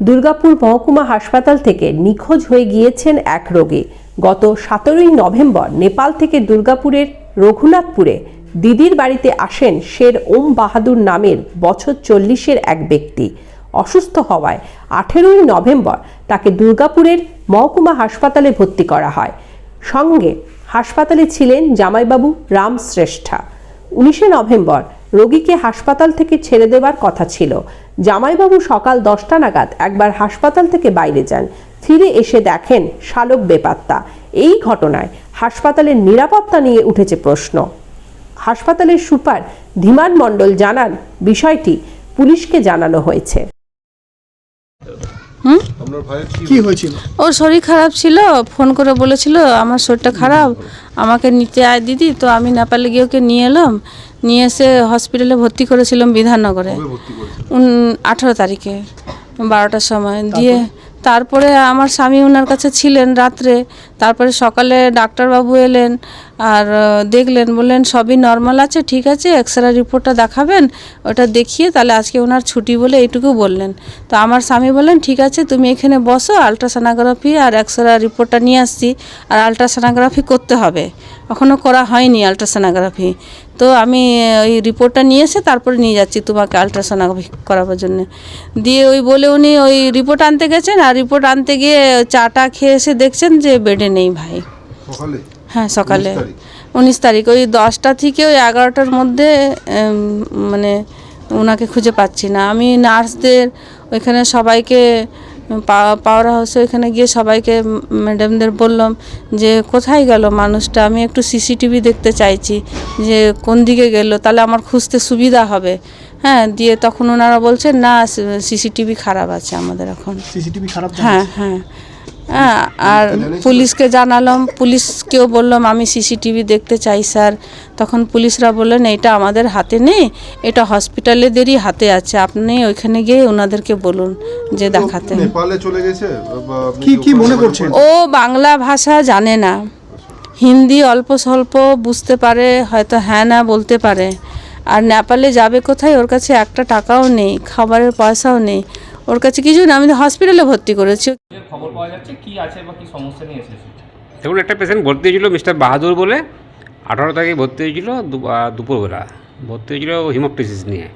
দুর্গাপুর মহকুমা হাসপাতাল থেকে নিখোঁজ হয়ে গিয়েছেন এক রোগী। গত সতেরোই নভেম্বর নেপাল থেকে দুর্গাপুরের রঘুনাথপুরে দিদির বাড়িতে আসেন শের ওম বাহাদুর নামের বছর চল্লিশের এক ব্যক্তি। অসুস্থ হওয়ায় আঠেরোই নভেম্বর তাকে দুর্গাপুরের মহকুমা হাসপাতালে ভর্তি করা হয়। সঙ্গে হাসপাতালে ছিলেন জামাইবাবু রাম শ্রেষ্ঠা উনিশে নভেম্বর রোগীকে হাসপাতাল থেকে ছেড়ে দেওয়ার কথা ছিল। জামাইবাবু সকাল দশটা নাগাদ একবার হাসপাতাল থেকে বাইরে যান। ফিরে এসে দেখেন শালক বেপাত্তা। এই ঘটনায় হাসপাতালের নিরাপত্তা নিয়ে উঠেছে প্রশ্ন। হাসপাতালের সুপার ধীমান মণ্ডল জানান, বিষয়টি পুলিশকে জানানো হয়েছে। ভাইয়ের কি হয়েছিল? ওর শরীর খারাপ ছিল ফোন করে বলেছিল আমার শরীরটা খারাপ আমাকে নিতে আয় দিদি। তো আমি নেপালে গিয়ে ওকে নিয়ে এলাম নিয়ে এসে হসপিটালে ভর্তি করেছিলাম বিধাননগরে। আঠারো তারিখে বারোটার সময়। দিয়ে তারপরে আমার স্বামী ওনার কাছে ছিলেন রাত্রে। তারপরে সকালে ডাক্তারবাবু এলেন আর দেখলেন, বললেন, সবই নর্মাল আছে, ঠিক আছে এক্সরে রিপোর্টটা দেখাবেন, ওটা দেখিয়ে তাহলে আজকে ওনার ছুটি বলে এইটুকু বললেন। তো আমার স্বামী বললেন, ঠিক আছে, তুমি এখানে বসো আলট্রাসোনোগ্রাফি আর এক্সরে রিপোর্টটা নিয়ে আসছি, আর আলট্রাসোনোগ্রাফি করতে হবে। এখনও করা হয়নি আলট্রাসোনোগ্রাফি তো আমি ওই রিপোর্টটা নিয়ে এসে তারপরে নিয়ে যাচ্ছি তোমাকে আলট্রাসোনোগ্রাফি করাবার জন্য। দিয়ে ওই বলে উনি ওই রিপোর্ট আনতে গেছেন, আর রিপোর্ট আনতে গিয়ে চাটা খেয়ে এসে দেখছেন যে বেডে নেই ভাই। হ্যাঁ সকালে। উনিশ তারিখ? ওই দশটা থেকে ওই এগারোটার মধ্যে মানে ওনাকে খুঁজে পাচ্ছি না। আমি নার্সদের ওইখানে সবাইকে পা- পাওয়ার হাউসে ওইখানে গিয়ে সবাইকে ম্যাডামদের বললাম যে কোথায় গেল মানুষটা? আমি একটু সিসিটিভি দেখতে চাইছি যে কোন দিকে গেল? তাহলে আমার খুঁজতে সুবিধা হবে। হ্যাঁ দিয়ে তখন ওনারা বলছেন না সিসিটিভি খারাপ আছে আমাদের এখন। সিসিটিভি খারাপ হ্যাঁ হ্যাঁ। হ্যাঁ আর পুলিশকে জানালাম পুলিশকেও বললাম আমি সিসিটিভি দেখতে চাই স্যার। তখন পুলিশরা বললেন এটা আমাদের হাতে নেই এটা হসপিটালেদেরই হাতে আছে। আপনি ওইখানে গিয়ে ওনাদেরকে বলুন যে দেখাতে। নেপালে চলে গেছে? কি কি মনে করছেন? ও বাংলা ভাষা জানে না। হিন্দি অল্প স্বল্প বুঝতে পারে হয়তো হ্যাঁ না বলতে পারে। আর নেপালে যাবে কোথায়? ওর কাছে একটা টাকাও নেই খাবারের পয়সাও নেই। ওর কাছে কিছু না আমি তো হসপিটালে ভর্তি করেছি। খবর পাওয়া যাচ্ছে কি আছে বা কি সমস্যা নিয়ে এসেছে? দেখুন একটা পেশেন্ট ভর্তি হয়েছিল মিস্টার বাহাদুর বলে। আঠারো তারিখে ভর্তি হয়েছিল দু- দুপুরবেলা। ভর্তি হয়েছিল হিমোপটিসিস নিয়ে।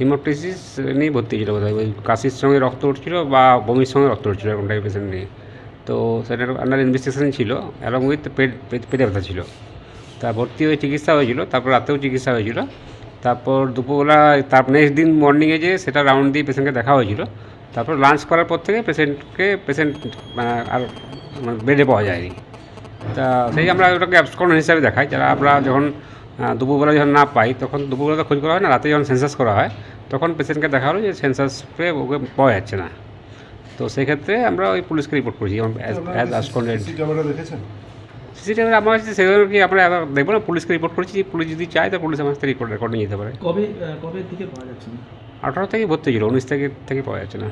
হিমোপটিসিস নিয়ে ভর্তি হয়েছিল বোধহয়। ওই কাশির সঙ্গে রক্ত উঠছিল বা বমির সঙ্গে রক্ত উঠছিল এরকম টাইপের পেশেন্ট নিয়ে। তো সেটার আন্ডার ইনভেস্টিগেশন ছিল অ্যালং উইথ পেট পেট- পেটে ব্যথা ছিল। তা ভর্তি হয়ে চিকিৎসা হয়েছিল তারপর রাতেও চিকিৎসা হয়েছিল। তারপর দুপুরবেলা তার নেক্সট দিন মর্নিংয়ে যে সেটা রাউন্ড দিয়ে পেশেন্টকে দেখা হয়েছিল। তারপর লাঞ্চ করার পর থেকে পেশেন্টকে পেশেন্ট আর মানে বেডে পাওয়া যায়নি। তা সেই আমরা ওটাকে অ্যাবসকন হিসাবে দেখাই। যারা আমরা যখন দুপুরবেলা যখন না পাই তখন দুপুরবেলা তো খোঁজ করা হয় না রাতে যখন সেন্সাস করা হয় তখন পেশেন্টকে দেখা হলো যে সেন্সাস পেয়ে ওকে পাওয়া যাচ্ছে না। তো সেক্ষেত্রে আমরা ওই পুলিশকে রিপোর্ট করেছি অ্যাজ আসকন্ডেড সিসি ক্যামেরা আমার কাছে সেগুলো কি আমরা দেখব না পুলিশকে রিপোর্ট করেছি পুলিশ যদি চায় তো পুলিশ আমার কাছে রিপোর্ট রেকর্ড নিয়ে যেতে পারে। কবে কবে থেকে পাওয়া যাচ্ছে? না আঠারো থেকে ভর্তি ছিল উনিশ থেকে থেকে পাওয়া যাচ্ছে না।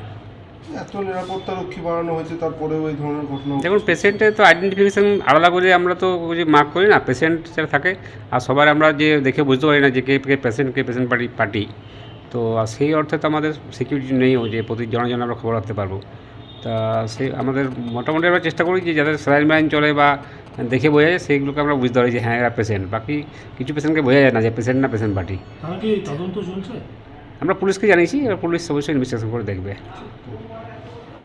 এত নিরাপত্তা রক্ষী বাড়ানো হয়েছে তারপরে ওই ধরনের ঘটনা দেখুন পেশেন্টের তো আইডেন্টিফিকেশন আলাদা করে আমরা তো যে মার্ক করি না পেশেন্ট যারা থাকে আর সবার আমরা যে দেখে বুঝতে পারি না যে কে কে পেশেন্ট কে পেশেন্ট পার্টি পার্টি তো আর সেই অর্থে তো আমাদের সিকিউরিটি নেই যে প্রতি জনের জন্য আমরা খবর রাখতে পারব। তা সেই আমাদের মোটামুটি আমরা চেষ্টা করি যে যাদের স্যালাইন মাইন চলে বা দেখে বোঝা যায় সেইগুলোকে আমরা বুঝতে পারি যে হ্যাঁ এরা পেশেন্ট বাকি কিছু পেশেন্টকে বোঝা যায় না যে পেশেন্ট না পেশেন্ট পার্টি আমরা পুলিশকে জানিয়েছি এবার পুলিশ অবশ্যই ইনভেস্টিগেশন করে দেখবে।